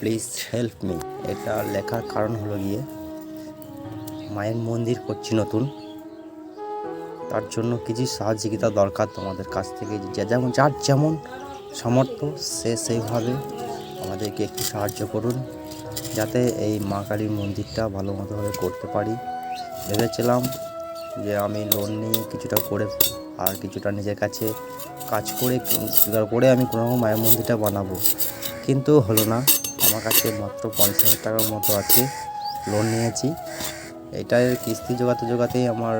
Please help me এটা লেখার কারণ হলো গিয়ে মায়ের মন্দির করছি নতুন। তার জন্য কিছু সাহায্যিতা দরকার তোমাদের কাছ থেকে। যে যেমন, যার যেমন সামর্থ্য, সে সেইভাবে আমাদেরকে একটু সাহায্য করুন। যাতে এই মা কালীর মন্দিরটা ভালো মতোভাবে করতে পারি। ভেবেছিলাম যে আমি লোন নিয়ে কিছুটা করে আর কিছুটা নিজের কাছে কাজ করে করে আমি কোনো রকম মায়ের মন্দিরটা বানাবো। কিন্তু হলো না। আমার কাছে মাত্র পঞ্চাশ হাজার টাকার মতো আছে লোন নিয়েছি। এটার কিস্তি জোগাতে জোগাতেই আমার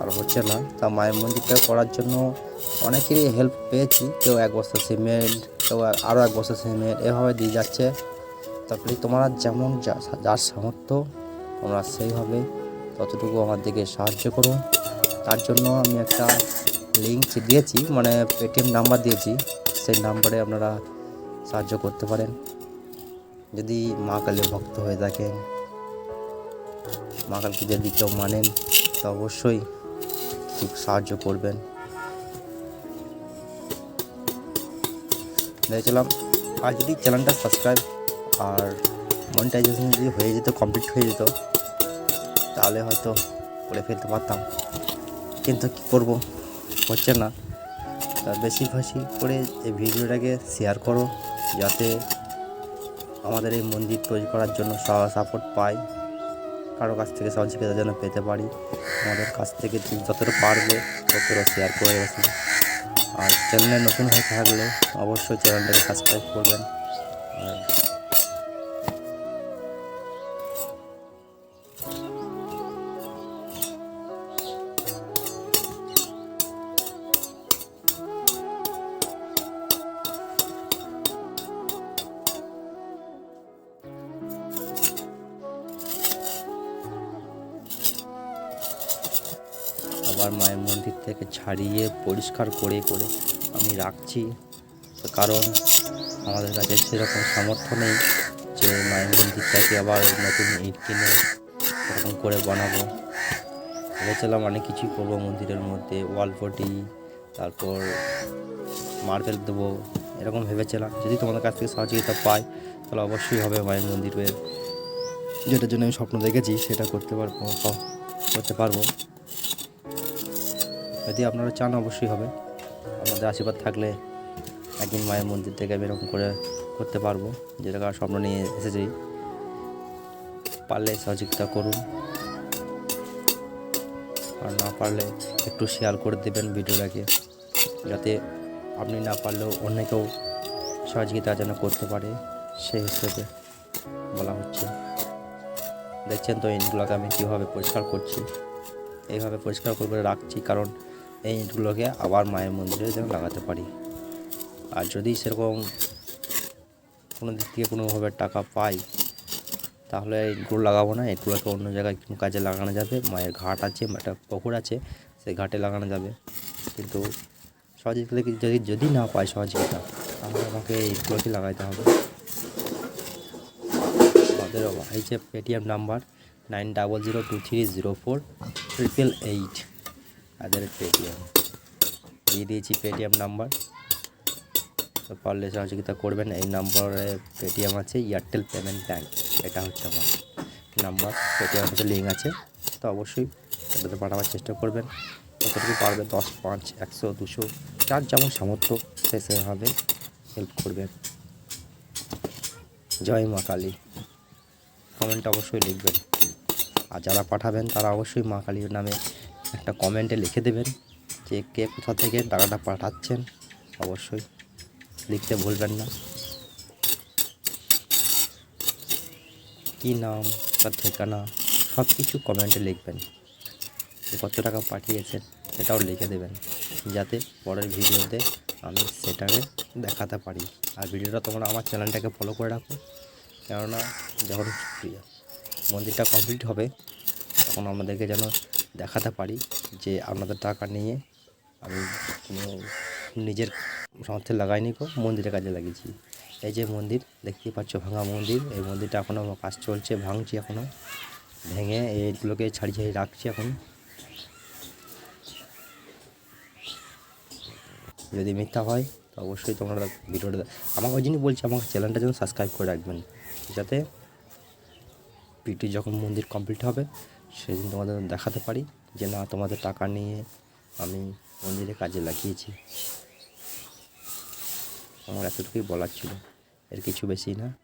আর হচ্ছে না। তা মায়ের মন্দিরটা করার জন্য অনেকেরই হেল্প পেয়েছি। কেউ এক বস্তা সিমেন্ট কেউ আরও এক বস্তা সিমেন্ট এভাবে দিয়ে যাচ্ছে। তারপরে তোমরা যেমন যার সামর্থ্য, তোমরা সেইভাবে ততটুকু আমার দিকে সাহায্য করুন তার জন্য আমি একটা লিঙ্ক দিয়েছি মানে পেটিএম নাম্বার দিয়েছি। সেই নাম্বারে আপনারা সাহায্য করতে পারেন। যদি মা কালীর ভক্ত হয়ে থাকেন, মা কালকে যদি কেউ মানেন, তা অবশ্যই কিছু সাহায্য করবেন। দেখেছিলাম আর যদি চ্যানেলটা সাবস্ক্রাইব আর মনিটাইজেশন যদি হয়ে যেত কমপ্লিট হয়ে যেত, তাহলে হয়তো করে ফেলতে পারতাম। কিন্তু কী করব, হচ্ছে না। বেশি বেশি করে এই ভিডিওটাকে শেয়ার করো। যাতে আমাদের এই মন্দির তৈরি করার জন্য সাপোর্ট পাই কারও কাছ থেকে সহযোগিতা যেন পেতে পারি। আমাদের কাছ থেকে যতটা পারবে, ততটা শেয়ার করে গেছে আর চ্যানেলে নতুন হয়ে থাকলে অবশ্যই চ্যানেলটাকে সাবস্ক্রাইব করবেন। আর আবার মায়ের মন্দির থেকে ছাড়িয়ে পরিষ্কার করে করে আমি রাখছি। কারণ আমাদের কাছে সেরকম সামর্থ্য নেই যে মায়ের মন্দিরটাকে আবার নতুন ইট কিনে এরকম করে বানাবো। ভেবেছিলাম অনেক কিছুই করব মন্দিরের মধ্যে, ওয়াল পটি তারপর মার্বেল দেবো, এরকম ভেবেছিলাম। যদি তোমাদের কাছ থেকে সহযোগিতা পাই, তাহলে অবশ্যই হবে মায়ের মন্দিরের। যেটার জন্য আমি স্বপ্ন দেখেছি, সেটা করতে পারব করতে পারব। যদি আপনারা চান, অবশ্যই হবে। আমাদের আশীর্বাদ থাকলে একদিন মায়ের মন্দির থেকে আমি এরকম করে করতে পারব, যেটা স্বপ্ন নিয়ে এসেছি। পারলে সহযোগিতা করুন। আর না পারলে একটু শেয়ার করে দেবেন ভিডিওটাকে, যাতে আপনি না পারলেও অন্য কেউ সহযোগিতা যেন করতে পারে, সেই হিসেবে বলা হচ্ছে। দেখছেন তো ইটগুলোকে আমি কীভাবে পরিষ্কার করছি? এইভাবে পরিষ্কার করে করে রাখছি, কারণ এই ইটগুলোকে আবার মায়ের মন্দিরে যেন লাগাতে পারি। আর যদি সেরকম কোনো দিক থেকে কোনোভাবে টাকা পাই, তাহলে ইটগুলো লাগাবো না। ইটগুলোকে অন্য জায়গায় কোনো কাজে লাগানো যাবে। মায়ের ঘাট আছে, একটা পুকুর আছে, সেই ঘাটে লাগানো যাবে। কিন্তু সহযোগিতা যদি যদি না পাই সহযোগিতা তাহলে আমাকে এই ইটগুলোকে লাগাইতে হবে। এই যে Paytm number nine double zero two three zero four triple eight তাদের পেটিএম দিয়ে দিয়েছি পেটিএম নাম্বার তো পারলে সহযোগিতা করবেন। এই নম্বরে পেটিএম আছে এয়ারটেল পেমেন্ট ব্যাঙ্ক এটা হচ্ছে আমার নাম্বার পেটিএম হচ্ছে লিঙ্ক আছে। তো অবশ্যই এটাতে পাঠাবার চেষ্টা করবেন। যতটুকু পারবে দশ, পাঁচ, একশো, দুশো, যার যেমন সামর্থ্য, সে সেভাবে হেল্প করবেন। জয় মা কালী। কমেন্ট অবশ্যই লিখবেন। আর যারা পাঠাবেন, তারা অবশ্যই মা কালীর নামে একটা কমেন্টে লিখে দেবেন যে কে কোথা থেকে টাকাটা পাঠাচ্ছেন। অবশ্যই লিখতে ভুলবেন না। কী নাম, তার ঠিকানা সব কিছু কমেন্টে লিখবেন। কত টাকা পাঠিয়েছেন সেটাও লিখে দেবেন। যাতে পরের ভিডিওতে আমি সেটাকে দেখাতে পারি। আর ভিডিওটা তোমরা আমার চ্যানেলটাকে ফলো করে রাখো। কেননা যখন মন্দিরটা কমপ্লিট হবে, তখন আমাদেরকে যেন দেখাতে পারি যে আপনাদের টাকা নিয়ে আমি নিজের সামর্থ্যে লাগাইনি কো, মন্দিরের কাজে লাগিয়েছি। এই যে মন্দির, দেখতেই পাচ্ছ ভাঙা মন্দির, এই মন্দিরটা এখনও কাজ চলছে, ভাঙছি এখনও ভেঙে এইগুলোকে ছাড়িয়ে ছাড়িয়ে রাখছি এখন। যদি মিথ্যা হয়, তো অবশ্যই তোমরা ভিডিওটা আমাকে ওই জন্যই বলছি, আমাকে চ্যানেলটা যেন সাবস্ক্রাইব করে রাখবেন। যাতে পিটি যখন মন্দির কমপ্লিট হবে সেদিন তোমাদের দেখাতে পারি যে না, তোমাদের টাকা নিয়ে আমি মন্দিরে কাজে লাগিয়েছি। আমার এতটুকুই বলার ছিল। এর কিছু বেশি না।